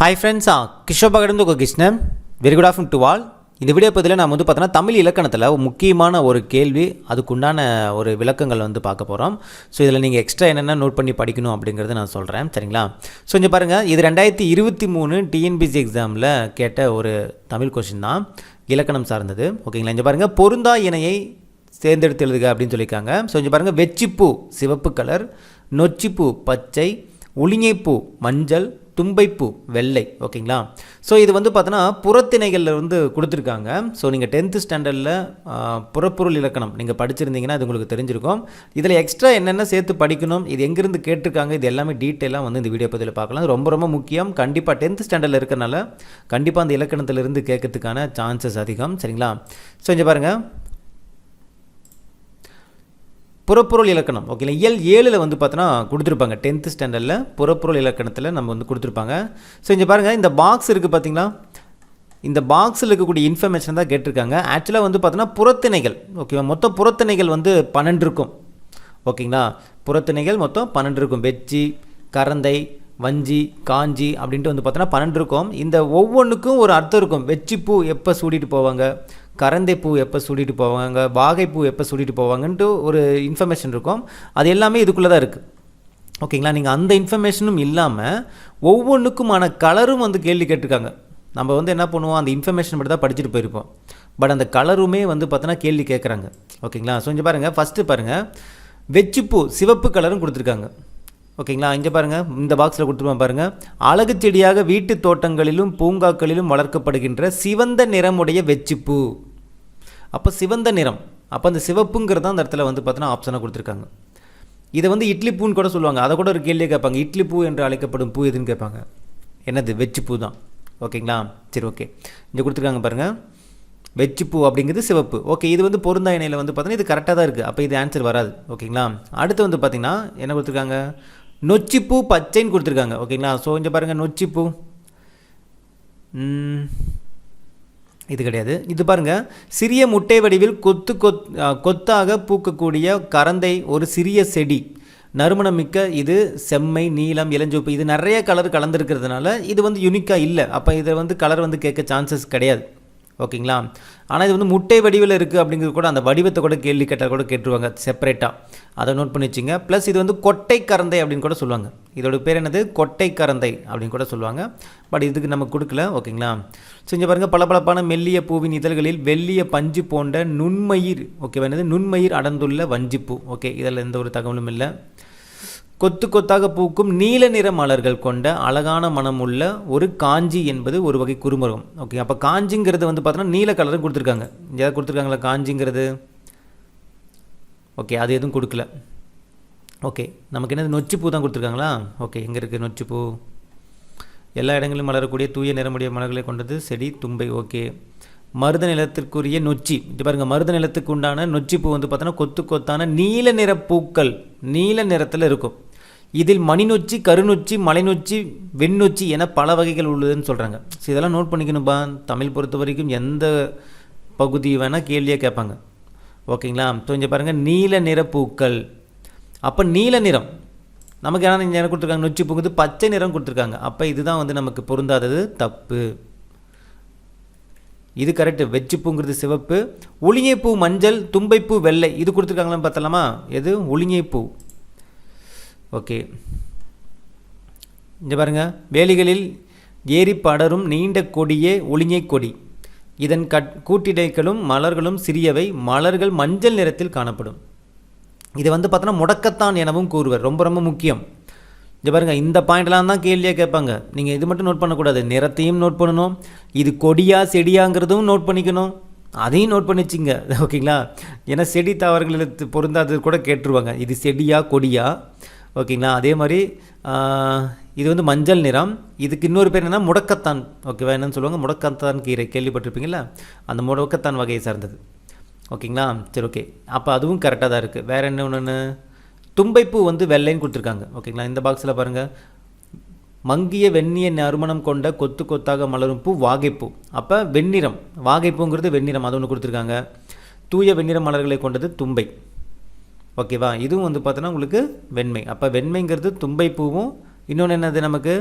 Hi friends கிஷோபகடந்து உங்கள் Krishnan. Very good afternoon to all இந்த வீடியோ பதில் நம்ம வந்து பார்த்தோன்னா தமிழ் இலக்கணத்தில் முக்கியமான ஒரு கேள்வி அதுக்குண்டான ஒரு விளக்கங்கள் வந்து பார்க்க போகிறோம் ஸோ இதில் நீங்கள் எக்ஸ்ட்ரா என்னென்ன நோட் பண்ணி படிக்கணும் அப்படிங்கிறத நான் சொல்கிறேன் சரிங்களா? ஸோ இங்கே பாருங்கள் இது ரெண்டாயிரத்தி இருபத்தி மூணு டிஎன்பிசி எக்ஸாமில் கேட்ட ஒரு தமிழ் கொஷின் தான் இலக்கணம் சார்ந்தது. ஓகேங்களா இங்கே பாருங்கள் பொருந்தா இணையை தேர்ந்தெடுத்து எழுதுக அப்படின்னு சொல்லியிருக்காங்க. ஸோ இங்கே பாருங்கள் வெச்சிப்பூ சிவப்பு கலர் நொச்சிப்பூ பச்சை உளிஞைப்பூ மஞ்சள் தும்பைப்பூ வெள்ளை ஓகேங்களா? ஸோ இது வந்து பார்த்தோன்னா புறத்திணைகளில் வந்து கொடுத்துருக்காங்க. ஸோ நீங்கள் டென்த்து ஸ்டாண்டர்டில் புறப்பொருள் இலக்கணம் நீங்கள் படிச்சிருந்தீங்கன்னா அது உங்களுக்கு தெரிஞ்சிருக்கும். இதில் எக்ஸ்ட்ரா என்னென்ன சேர்த்து படிக்கணும் இது எங்கேருந்து கேட்டிருக்காங்க இது எல்லாமே டீட்டெயிலாக வந்து இந்த வீடியோ பதிவில் பார்க்கலாம். ரொம்ப ரொம்ப முக்கியம். கண்டிப்பாக டென்த்து ஸ்டாண்டர்டில் இருக்கிறனால கண்டிப்பாக அந்த இலக்கணத்திலிருந்து கேட்கறதுக்கான சான்சஸ் அதிகம் சரிங்களா? ஸோ இங்கே பாருங்கள் புறப்பொருள் இலக்கணம். ஓகேங்களா இயல் ஏழில் வந்து பார்த்தோன்னா கொடுத்துருப்பாங்க. டென்த்து ஸ்டாண்டர்டில் புறப்பொருள் இலக்கணத்தில் நம்ம வந்து கொடுத்துருப்பாங்க. ஸோ இங்கே பாருங்கள் இந்த பாக்ஸ் இருக்குது பார்த்தீங்களா இந்த பாக்ஸில் இருக்கக்கூடிய இன்ஃபர்மேஷன் தான் கேட்டிருக்காங்க. ஆக்சுவலாக வந்து பார்த்தோன்னா புறத்திணைகள். ஓகேவா மொத்தம் புறத்திணைகள் வந்து பன்னெண்டு இருக்கும். ஓகேங்களா புறத்திணைகள் மொத்தம் பன்னெண்டு இருக்கும். வெச்சி கரந்தை வஞ்சி காஞ்சி அப்படின்ட்டு வந்து பார்த்தோன்னா பன்னெண்டு இருக்கும். இந்த ஒவ்வொன்றுக்கும் ஒரு அர்த்தம் இருக்கும். வெச்சிப்பூ எப்போ சூடிட்டு போவாங்க? கரந்தை பூ எப்போ சூடிட்டு போவாங்க வாகைப்பூ எப்போ சூடிட்டு போவாங்கன்ட்டு ஒரு இன்ஃபர்மேஷன் இருக்கும். அது எல்லாமே இதுக்குள்ளே தான் இருக்குது ஓகேங்களா நீங்கள் அந்த இன்ஃபர்மேஷனும் இல்லாமல் ஒவ்வொன்றுக்குமான கலரும் வந்து கேள்வி கேட்டிருக்காங்க. நம்ம வந்து என்ன பண்ணுவோம்? அந்த இன்ஃபர்மேஷன் மட்டும் தான் படிச்சுட்டு போயிருப்போம். பட் அந்த கலருமே வந்து பார்த்தோன்னா கேள்வி கேட்குறாங்க. ஓகேங்களா ஸோ இங்கே பாருங்கள் ஃபஸ்ட்டு பாருங்கள் வெச்சுப்பூ சிவப்பு கலரும் கொடுத்துருக்காங்க. ஓகேங்களா? இங்கே பாருங்கள் இந்த பாக்ஸில் கொடுத்துருவோம் பாருங்கள் அழகு செடியாக வீட்டு தோட்டங்களிலும் பூங்காக்களிலும் வளர்க்கப்படுகின்ற சிவந்த நிறமுடைய வெச்சிப்பூ. அப்போ சிவந்த நிறம். அப்போ அந்த சிவப்புங்கிறது தான் அந்த இடத்துல வந்து பார்த்தோன்னா ஆப்ஷனாக கொடுத்துருக்காங்க. இதை வந்து இட்லி பூன்னு கூட சொல்லுவாங்க. அதை கூட ஒரு கேள்வியை கேட்பாங்க. இட்லி பூ என்று அழைக்கப்படும் பூ எதுன்னு கேட்பாங்க. என்னது? வெச்சு பூ தான். ஓகேங்களா? சரி ஓகே. இங்கே கொடுத்துருக்காங்க பாருங்கள் வெச்சிப்பூ அப்படிங்கிறது சிவப்பு. ஓகே இது வந்து பொருந்தா இணையில் வந்து பார்த்தீங்கன்னா இது கரெக்டாக தான் இருக்குது அப்போ இது ஆன்சர் வராது. ஓகேங்களா? அடுத்து வந்து பார்த்திங்கன்னா என்ன கொடுத்துருக்காங்க? நொச்சிப்பூ பச்சைன்னு கொடுத்துருக்காங்க. ஓகேங்களா? ஸோ இங்கே பாருங்கள் நொச்சிப்பூ. இது கிடையாது. இது பாருங்கள் சிறிய முட்டை வடிவில் கொத்து கொத் கொத்தாக பூக்கக்கூடிய கரந்தை ஒரு சிறிய செடி. நறுமணம் மிக்க இது செம்மை நீலம் இளஞ்சிவப்பு இது நிறைய கலர் கலந்துருக்கிறதுனால இது வந்து யுனிக்காக இல்லை. அப்போ இதை வந்து கலர் வந்து கேட்க சான்சஸ் கிடையாது. ஓகேங்களா? ஆனால் இது வந்து முட்டை வடிவில் இருக்குது அப்படிங்கிறது கூட அந்த வடிவத்தை கூட கேள்வி கேட்டால் கூட கேட்டுருவாங்க செப்பரேட்டாக அதை நோட் பண்ணி வச்சுங்க. ப்ளஸ் இது வந்து கொட்டை கரந்தை அப்படின்னு கூட சொல்லுவாங்க. இதோட பேர் என்னது? கொட்டை கரந்தை அப்படின்னு கூட சொல்லுவாங்க. பட் இதுக்கு நம்ம கொடுக்கல ஓகேங்களா? செஞ்சு பாருங்கள் பளபளப்பான மெல்லிய பூவின் இதழ்களில் வெள்ளிய பஞ்சு போன்ற நுண்மயிர் ஓகே என்னது? நுண்மயிர் அடர்ந்துள்ள வஞ்சிப்பூ. ஓகே இதில் எந்த ஒரு தகவலும் இல்லை. கொத்து கொத்தாக பூக்கும் நீல நிற மலர்கள் கொண்ட அழகான மனமுள்ள ஒரு காஞ்சி என்பது ஒரு வகை குறுமரம் ஓகே அப்போ காஞ்சிங்கிறது வந்து பார்த்தோன்னா நீல கலரும் கொடுத்துருக்காங்க. ஏதாவது கொடுத்துருக்காங்களா? காஞ்சிங்கிறது? ஓகே அது எதுவும் கொடுக்கல. ஓகே நமக்கு என்னது? நொச்சிப்பூ தான் கொடுத்துருக்காங்களா? ஓகே எங்கே இருக்குது நொச்சிப்பூ? எல்லா இடங்களிலும் மலரக்கூடிய தூய நிறமுடைய மலர்களை கொண்டது செடி தும்பை. ஓகே மருத நிலத்திற்குரிய நொச்சி. இது பாருங்கள் மருத நிலத்துக்கு உண்டான நொச்சிப்பூ வந்து பார்த்தோன்னா கொத்து கொத்தான நீல நிற பூக்கள் நீல நிறத்தில் இருக்கும். இதில் மணிநொச்சி கருநொச்சி மலைநொச்சி வெண்ணொச்சி என பல வகைகள் உள்ளதுன்னு சொல்கிறாங்க ஸோ இதெல்லாம் நோட் பண்ணிக்கணும்ப்பா தமிழ் பொறுத்த வரைக்கும் எந்த பகுதி வேணால் கேள்வியாக கேட்பாங்க. ஓகேங்களா? ஸோ இங்கே பாருங்கள் நீல நிற பூக்கள். அப்போ நீல நிறம் நமக்கு என்ன நிறம் கொடுத்துருக்காங்க? நொச்சி பூங்குது பச்சை நிறம் கொடுத்துருக்காங்க. அப்போ இதுதான் வந்து நமக்கு பொருந்தாதது தப்பு. இது கரெக்டு வெச்சிப்பூங்கிறது சிவப்பு. உளிஞைப்பூ மஞ்சள் தும்பைப்பூ வெள்ளை. இது கொடுத்துருக்காங்களான்னு பார்த்தலாமா? எது? ஒளிங்கைப்பூ ஓகே. இங்கே பாருங்கள் வேலிகளில் ஏறி படரும் நீண்ட கொடியே ஒளிஞ்சை கொடி. இதன் கட் கூட்டிடைகளும் மலர்களும் சிறியவை. மலர்கள் மஞ்சள் நிறத்தில் காணப்படும். இது வந்து பார்த்தோன்னா முடக்கத்தான் எனவும் கூறுவர். ரொம்ப ரொம்ப முக்கியம். இங்கே பாருங்கள் இந்த பாயிண்ட்லாம் தான் கேள்வியாக கேட்பாங்க. நீங்கள் இது மட்டும் நோட் பண்ணக்கூடாது. நிறத்தையும் நோட் பண்ணணும். இது கொடியா செடியாங்கிறதும் நோட் பண்ணிக்கணும். அதையும் நோட் பண்ணிச்சிங்க. ஓகேங்களா? ஏன்னா செடி தாவரங்களுக்கு பொருந்தாதது கூட கேட்டுருவாங்க. இது செடியா கொடியா? ஓகேங்களா? அதே மாதிரி இது வந்து மஞ்சள் நிறம். இதுக்கு இன்னொரு பேர் என்னென்னா முடக்கத்தான். ஓகேவா? என்னன்னு சொல்லுவாங்க? முடக்கத்தான் கீரை. கேள்விப்பட்டிருப்பீங்களா? அந்த முடக்கத்தான் வகையை சார்ந்தது. ஓகேங்களா? சரி ஓகே. அப்போ அதுவும் கரெக்டாக தான் இருக்குது வேறு என்ன ஒன்று தும்பைப்பூ வந்து வெள்ளைன்னு கொடுத்துருக்காங்க. ஓகேங்களா? இந்த பாக்ஸில் பாருங்கள் மங்கிய வெண்ணிய நறுமணம் கொண்ட கொத்து கொத்தாக மலரும் பூ வாகைப்பூ. அப்போ வெண்ணிறம். வாகைப்பூங்கிறது வெண்ணிறம். அது ஒன்று கொடுத்துருக்காங்க. தூய வெண்ணிற மலர்களை கொண்டது தும்பை. ஓகேவா? இதுவும் வந்து பார்த்தோன்னா உங்களுக்கு வெண்மை. அப்போ வெண்மைங்கிறது தும்பை பூவும் இன்னொன்று என்னது நமக்கு?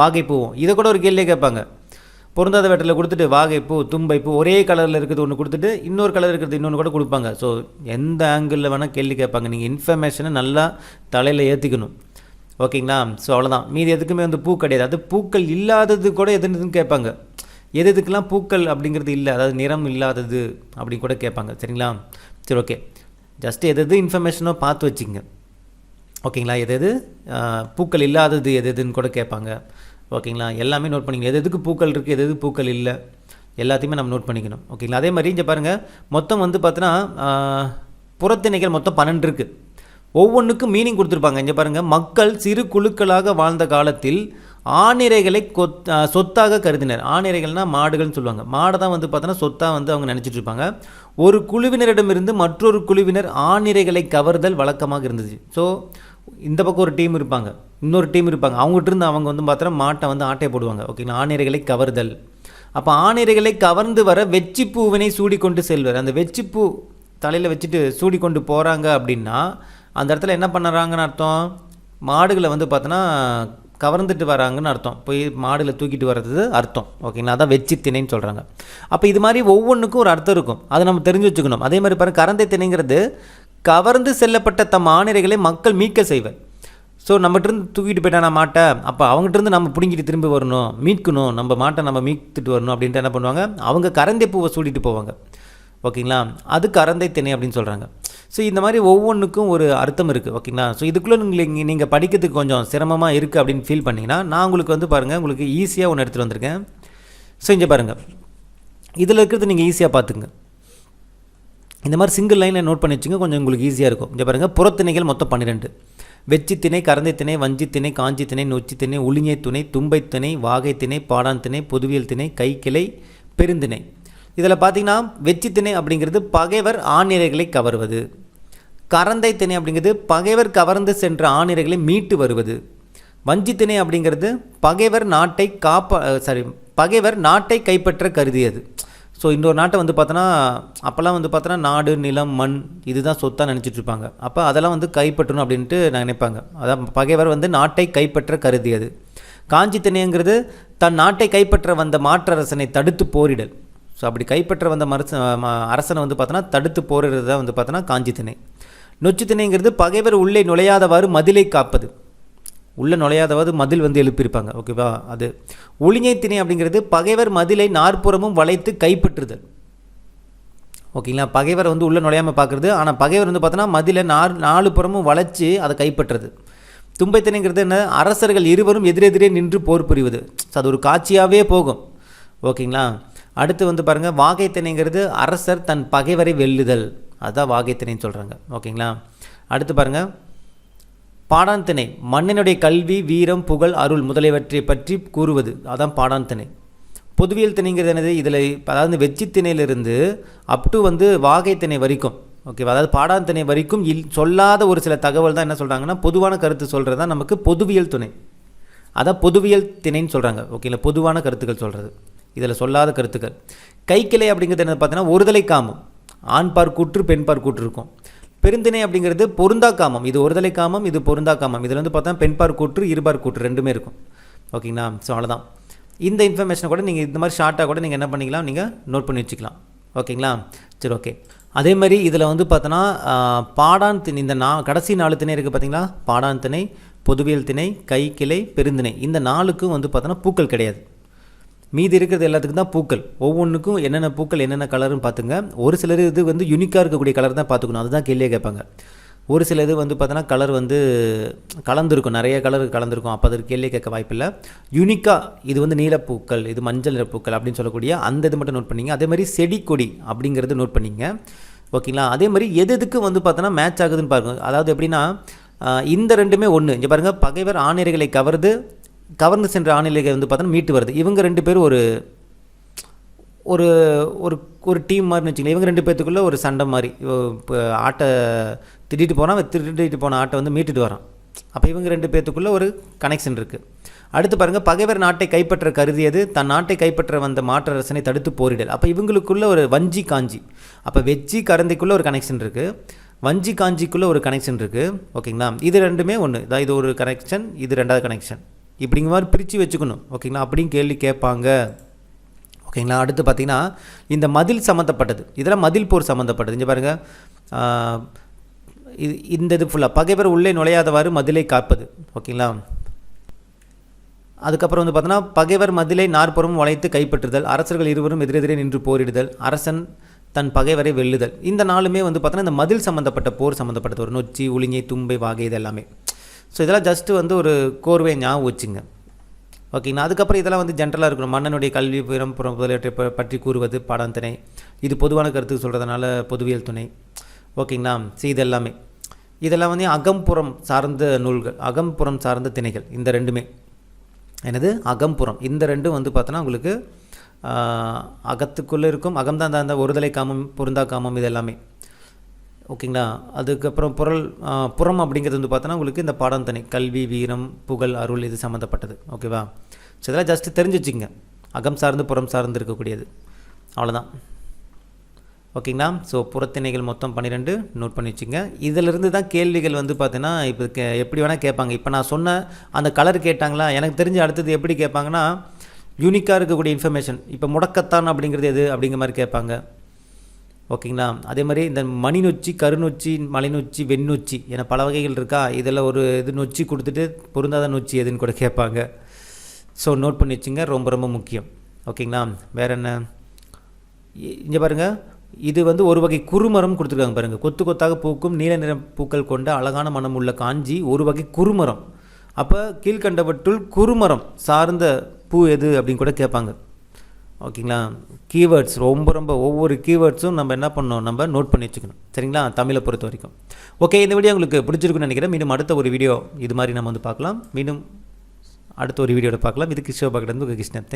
வாகைப்பூவும். இதை கூட ஒரு கேள்வியே கேட்பாங்க. பொருந்தாத வெட்டில் கொடுத்துட்டு வாகைப்பூ தும்பைப்பூ ஒரே கலரில் இருக்கிறது ஒன்று கொடுத்துட்டு இன்னொரு கலர் இருக்கிறது இன்னொன்று கூட கொடுப்பாங்க. ஸோ எந்த ஆங்கிளில் வேணால் கேள்வி கேட்பாங்க. நீங்கள் இன்ஃபர்மேஷனை நல்லா தலையில் ஏற்றிக்கணும் ஓகேங்களா? ஸோ அவ்வளோதான் மீதி எதுக்குமே வந்து பூ கிடையாது. அது பூக்கள் இல்லாதது கூட எதுன்னு கேட்பாங்க. எது எதுக்கெல்லாம் பூக்கள் அப்படிங்கிறது இல்லை. அதாவது நிறம் இல்லாதது அப்படின்னு கூட கேட்பாங்க. சரிங்களா? சரி ஓகே. ஜஸ்ட் எது எது இன்ஃபர்மேஷனோ பார்த்து வச்சுங்க. ஓகேங்களா எது எது பூக்கள் இல்லாதது எது எதுன்னு கூட கேட்பாங்க. ஓகேங்களா எல்லாமே நோட் பண்ணிக்கணும் எது எதுக்கு பூக்கள் இருக்குது எது எது பூக்கள் இல்லை எல்லாத்தையுமே நம்ம நோட் பண்ணிக்கணும். ஓகேங்களா அதே மாதிரி இங்கே பாருங்கள் மொத்தம் வந்து பார்த்தோன்னா புறத்திணைகள் மொத்தம் பன்னெண்டு இருக்குது ஒவ்வொன்றுக்கும் மீனிங் கொடுத்துருப்பாங்க. இங்கே பாருங்கள் மக்கள் சிறு குழுக்களாக வாழ்ந்த காலத்தில் ஆணிரைகளை கொத் சொத்தாக கருதினர். ஆணிரைகள்னால் மாடுகள்னு சொல்லுவாங்க. மாடை தான் வந்து பார்த்தோன்னா சொத்தாக வந்து அவங்க நினச்சிட்டு இருப்பாங்க. ஒரு குழுவினரிடமிருந்து மற்றொரு குழுவினர் ஆணிரைகளை கவர்தல் வழக்கமாக இருந்தது. ஸோ இந்த பக்கம் ஒரு டீம் இருப்பாங்க. இன்னொரு டீம் இருப்பாங்க. அவங்ககிட்ட இருந்து அவங்க வந்து பார்த்தோன்னா மாட்டை வந்து ஆட்டை போடுவாங்க. ஓகேங்களா ஆணிரைகளை கவர்தல். அப்போ ஆணிரைகளை கவர்ந்து வர வெச்சிப்பூவினை சூடிக்கொண்டு செல்வர். அந்த வெச்சிப்பூ தலையில் வச்சுட்டு சூடிக்கொண்டு போகிறாங்க அப்படின்னா அந்த இடத்துல என்ன பண்ணுறாங்கன்னு அர்த்தம்? மாடுகளை வந்து பார்த்தோன்னா கவர்ந்துட்டு வராங்கன்னு அர்த்தம். போய் மாடில் தூக்கிட்டு வர்றது அர்த்தம். ஓகேங்களா அதான் வெச்சி திணைன்னு சொல்கிறாங்க அப்போ இது மாதிரி ஒவ்வொன்றுக்கும் ஒரு அர்த்தம் இருக்கும். அதை நம்ம தெரிஞ்சு வச்சுக்கணும். அதே மாதிரி பாருங்கள் கரந்தை திணைங்கிறது கவர்ந்து செல்லப்பட்ட தம் ஆணிரைகளை மக்கள் மீட்க செய்வர். ஸோ நம்மகிட்டருந்து தூக்கிட்டு போயிட்டானா மாட்டை அப்போ அவங்ககிட்டருந்து நம்ம பிடுங்கிட்டு திரும்பி வரணும். மீட்கணும். நம்ம மாட்டை நம்ம மீட்டுட்டு வரணும் அப்படின்ட்டு என்ன பண்ணுவாங்க? அவங்க கரந்தை பூவை சூடிட்டு போவாங்க. ஓகேங்களா? அது கரந்தை திணை அப்படின்னு சொல்கிறாங்க ஸோ இந்த மாதிரி ஒவ்வொன்றுக்கும் ஒரு அர்த்தம் இருக்குது ஓகேங்களா? ஸோ இதுக்குள்ளே நீங்கள் நீங்கள் படிக்கிறதுக்கு கொஞ்சம் சிரமமாக இருக்குது அப்படின்னு ஃபீல் பண்ணிங்கன்னா நான் உங்களுக்கு வந்து பாருங்கள் உங்களுக்கு ஈஸியாக ஒன்று எடுத்துகிட்டு வந்திருக்கேன். ஸோ இங்கே பாருங்கள் இதில் இருக்கிறது நீங்கள் ஈஸியாக பார்த்துங்க இந்த மாதிரி சிங்கிள் லைனில் நோட் பண்ணி வச்சுங்க கொஞ்சம் உங்களுக்கு ஈஸியாக இருக்கும். இங்கே பாருங்கள் புறத்திணைகள் மொத்தம் பன்னிரெண்டு. வெச்சித்திணை கரந்தைத்திணை வஞ்சித்திணை காஞ்சித்திணை நொச்சித்திணை உளிஞை துணை தும்பை திணை பாடான் திணை பொதுவியல் திணை கைக்கிளை பெருந்திணை. இதில் பார்த்தீங்கன்னா வெச்சித்திணை அப்படிங்கிறது பகைவர் ஆணிரைகளை கவர்வது. கரந்தை திணை அப்படிங்கிறது பகைவர் கவர்ந்து சென்ற ஆணிரைகளை மீட்டு வருவது. வஞ்சித்திணை அப்படிங்கிறது பகைவர் நாட்டை காப்ப சாரி பகைவர் நாட்டை கைப்பற்ற கருதியது. ஸோ இன்னொரு நாட்டை வந்து பார்த்தோன்னா அப்போல்லாம் வந்து பார்த்தோன்னா நாடு நிலம் மண் இதுதான் சொத்தாக நினச்சிட்டு இருப்பாங்க. அப்போ அதெல்லாம் வந்து கைப்பற்றணும் அப்படின்ட்டு நான் நினைப்பாங்க. அதான் பகைவர் வந்து நாட்டை கைப்பற்ற கருதியது. காஞ்சி திணைங்கிறது தன் நாட்டை கைப்பற்ற வந்த மாற்றரசனை தடுத்து போரிடல். ஸோ அப்படி கைப்பற்ற வந்த மரச ம- அரசனை வந்து பார்த்தோன்னா தடுத்து போரிடுறது தான் வந்து பார்த்தோன்னா காஞ்சி திணை. நொச்சி திணைங்கிறது பகைவர் உள்ளே நுழையாதவாறு மதிலை காப்பது. உள்ளே நுழையாதவாறு மதில் வந்து எழுப்பியிருப்பாங்க ஓகேவா அது ஒளிஞை திணை அப்படிங்கிறது பகைவர் மதிலை நாற்புறமும் வளைத்து கைப்பற்றுதல். ஓகேங்களா பகைவர் வந்து உள்ளே நுழையாமல் பார்க்குறது. ஆனால் பகைவர் வந்து பார்த்தோன்னா மதிலை நார் நாலு புறமும் வளைச்சி அதை கைப்பற்றுறது. தும்பைத்தினைங்கிறது என்ன? அரசர்கள் இருவரும் எதிரெதிரே நின்று போர் புரிவது. ஸோ அது ஒரு காட்சியாகவே போகும். ஓகேங்களா அடுத்து வந்து பாருங்கள் வாகைத்திணைங்கிறது அரசர் தன் பகைவரை வெல்லுதல். அதுதான் வாகைத்திணைன்னு சொல்கிறாங்க ஓகேங்களா? அடுத்து பாருங்கள் பாடான் திணை மண்ணினுடைய கல்வி வீரம் புகழ் அருள் முதலியவற்றை பற்றி கூறுவது. அதான் பாடான் திணை பொதுவியல் திணைங்கிறது என்னது? இதில் அதாவது வெச்சி திணையிலிருந்து அப் டு வந்து வாகை திணை வரைக்கும். ஓகேவா அதாவது பாடான் திணை வரைக்கும் இல் சொல்லாத ஒரு சில தகவல் தான் என்ன சொல்கிறாங்கன்னா பொதுவான கருத்து சொல்கிறது தான் நமக்கு பொதுவியல் துணை. அதான் பொதுவியல் திணைன்னு சொல்கிறாங்க ஓகேங்களா? பொதுவான கருத்துக்கள் சொல்கிறது இதில் சொல்லாத கருத்துக்கள். கைக்கிளை அப்படிங்கிறது என்ன பார்த்தீங்கன்னா ஒருதலை காமம். ஆண் பார் கூற்று பெண் பார் கூற்று இருக்கும். பெருந்திணை அப்படிங்கிறது பொருந்தா காமம். இது ஒருதலை காமம் இது பொருந்தா காமம். இதில் வந்து பார்த்தா பெண் பார் கூற்று இருபார் கூற்று ரெண்டுமே இருக்கும். ஓகேங்களா? ஸோ அவ்வளோதான். இந்த இன்ஃபர்மேஷனை கூட நீங்கள் இந்த மாதிரி ஷார்ட்டாக கூட நீங்கள் என்ன பண்ணிக்கலாம்? நீங்கள் நோட் பண்ணி வச்சுக்கலாம். ஓகேங்களா? சரி ஓகே. அதே மாதிரி இதில் வந்து பார்த்தோன்னா பாடான் திணை இந்த நா கடைசி நாலு திணை இருக்குது பார்த்தீங்களா? பாடான் திணை பொதுவியல் திணை கை கிளை பெருந்திணை. இந்த நாளுக்கும் வந்து பார்த்தோன்னா பூக்கள் கிடையாது. மீதி இருக்கிறது எல்லாத்துக்கும் தான் பூக்கள். ஒவ்வொன்றுக்கும் என்னென்ன பூக்கள் என்னென்ன கலர்னு பார்த்துங்க. ஒரு சிலர் இது வந்து யூனிக்காக இருக்கக்கூடிய கலர் தான் பார்த்துக்கணும். அதுதான் கேள்வியே கேட்பாங்க. ஒரு சில இது வந்து பார்த்தோன்னா கலர் வந்து கலந்துருக்கும். நிறைய கலர் கலந்துருக்கும். அப்போ அதற்கு கேள்வி கேட்க வாய்ப்பில்லை. யூனிக்காக இது வந்து நீலப்பூக்கள் இது மஞ்சள் நிறப்பூக்கள் அப்படின்னு சொல்லக்கூடிய அந்த இது மட்டும் நோட் பண்ணிங்க. அதே மாதிரி செடி கொடி அப்படிங்கிறது நோட் பண்ணிங்க. ஓகேங்களா அதே மாதிரி எது எதுக்கு வந்து பார்த்தோன்னா மேட்ச் ஆகுதுன்னு பாருங்க. அதாவது எப்படின்னா இந்த ரெண்டுமே ஒன்று இங்கே பாருங்கள் பகைவர் ஆணையர்களை கவர்ந்து கவர்ந்து சென்ற ஆணிலைகள் வந்து பார்த்தோன்னா மீட்டு வருது. இவங்க ரெண்டு பேரும் ஒரு ஒரு ஒரு ஒரு டீம் மாதிரின்னு வச்சுக்கலாம் இவங்க ரெண்டு பேர்த்துக்குள்ளே ஒரு சண்டை மாதிரி. இப்போ ஆட்டை திட்டிட்டு போனால் திருட்டிட்டு போன ஆட்டை வந்து மீட்டுட்டு வரான். அப்போ இவங்க ரெண்டு பேர்த்துக்குள்ளே ஒரு கனெக்ஷன் இருக்குது அடுத்து பாருங்கள் பகைவர் நாட்டை கைப்பற்ற கருதியது தன் நாட்டை கைப்பற்ற வந்த மாற்றரசனை தடுத்து போரிடல். அப்போ இவங்களுக்குள்ள ஒரு வஞ்சி காஞ்சி. அப்போ வெச்சி கரந்தைக்குள்ளே ஒரு கனெக்ஷன் இருக்குது வஞ்சி காஞ்சிக்குள்ளே ஒரு கனெக்ஷன் இருக்குது ஓகேங்களா? இது ரெண்டுமே ஒன்று இதான் இது ஒரு கனெக்ஷன் இது ரெண்டாவது கனெக்ஷன் இப்படிங்க மாதிரி பிரித்து வச்சுக்கணும். ஓகேங்களா? அப்படியும் கேள்வி கேட்பாங்க. ஓகேங்களா? அடுத்து பார்த்திங்கன்னா இந்த மதில் சம்மந்தப்பட்டது. இதெல்லாம் மதில் போர் சம்மந்தப்பட்டது. இங்கே பாருங்கள் இது இந்த இது ஃபுல்லாக பகைவர் உள்ளே நுழையாதவாறு மதிலை காப்பது. ஓகேங்களா? அதுக்கப்புறம் வந்து பார்த்தோன்னா பகைவர் மதிலை நாற்புறமும் வளைத்து கைப்பற்றுதல் அரசர்கள் இருவரும் எதிரெதிரே நின்று போரிடுதல் அரசன் தன் பகைவரை வெல்லுதல். இந்த நாளுமே வந்து பார்த்தோன்னா இந்த மதில் சம்மந்தப்பட்ட போர் சம்மந்தப்பட்டது. ஒரு நொச்சி உளிங்கை தும்பை வாகை இது எல்லாமே ஸோ இதெல்லாம் ஜஸ்ட்டு வந்து ஒரு கோர்வை ஞாபகம் வச்சுங்க. ஓகேங்களா அதுக்கப்புறம் இதெல்லாம் வந்து ஜென்ரலாக இருக்கணும். மன்னனுடைய கல்வி புறம் புறம் முதலியவற்றை ப- பற்றி கூறுவது பாடம் துணை. இது பொதுவான கருத்து சொல்கிறதுனால பொதுவியல் துணை. ஓகேங்களா சரி இது எல்லாமே இதெல்லாம் வந்து அகம்புறம் சார்ந்த நூல்கள் அகம்புறம் சார்ந்த திணைகள் இந்த ரெண்டுமே. என்னது? அகம்புறம். இந்த ரெண்டும் வந்து பார்த்தோன்னா உங்களுக்கு அகத்துக்குள்ளே இருக்கும். அகம்தான் அந்த- ஒருதலை காமம் பொருந்தா காமம் இது எல்லாமே ஓகேங்களா? அதுக்கப்புறம் புரல் புறம் அப்படிங்கிறது வந்து பார்த்தோன்னா உங்களுக்கு இந்த பாடம் தனி. கல்வி வீரம் புகழ் அருள் இது சம்மந்தப்பட்டது ஓகேவா? ஸோ இதெல்லாம் ஜஸ்ட்டு தெரிஞ்சு வச்சுங்க அகம் சார்ந்து புறம் சார்ந்து இருக்கக்கூடியது. அவ்வளோதான் ஓகேங்களா? ஸோ புறத்திணைகள் மொத்தம் பன்னிரெண்டு. நோட் பண்ணி வச்சுங்க இதிலிருந்து தான் கேள்விகள் வந்து பார்த்தீங்கன்னா இப்போ கே எப்படி வேணால் கேட்பாங்க. இப்போ நான் சொன்ன அந்த கலர் கேட்டாங்களா? எனக்கு தெரிஞ்ச அடுத்தது எப்படி கேட்பாங்கன்னா யூனிக்காக இருக்கக்கூடிய இன்ஃபர்மேஷன் இப்போ முடக்கத்தான் அப்படிங்கிறது எது அப்படிங்கிற மாதிரி கேட்பாங்க. ஓகேங்களா? அதே மாதிரி இந்த மணி நொச்சி கருநொச்சி மலைநொச்சி வெண்ணொச்சி என பல வகைகள் இருக்கா? இதில் ஒரு இது நொச்சி கொடுத்துட்டு பொருந்தாத நொச்சி எதுன்னு கூட கேட்பாங்க. ஸோ நோட் பண்ணி வச்சுங்க. ரொம்ப ரொம்ப முக்கியம். ஓகேங்களா? வேற என்ன? இங்கே பாருங்கள் இது வந்து ஒரு வகை குறுமரம் கொடுத்துருக்காங்க பாருங்கள் கொத்து கொத்தாக பூக்கும் நீல நிற பூக்கள் கொண்ட அழகான மனம் உள்ள காஞ்சி ஒரு வகை குறுமரம். அப்போ கீழ்கண்டவற்றுள் குறுமரம் சார்ந்த பூ எது அப்படின்னு கூட கேட்பாங்க. ஓகேங்களா? கீவேர்ட்ஸ் ரொம்ப ரொம்ப ஒவ்வொரு கீவேர்ட்ஸும் நம்ம என்ன பண்ணணும்? நம்ம நோட் பண்ணி வச்சுக்கணும். சரிங்களா? தமிழை பொறுத்த வரைக்கும். ஓகே இந்த வீடியோ உங்களுக்கு பிடிச்சிருக்குன்னு நினைக்கிறேன். மீண்டும் அடுத்த ஒரு வீடியோ இது மாதிரி நம்ம வந்து பார்க்கலாம். மீண்டும் அடுத்த ஒரு வீடியோவில் பார்க்கலாம். இது கிருஷ்ண பக்கத்து கிருஷ்ணன்.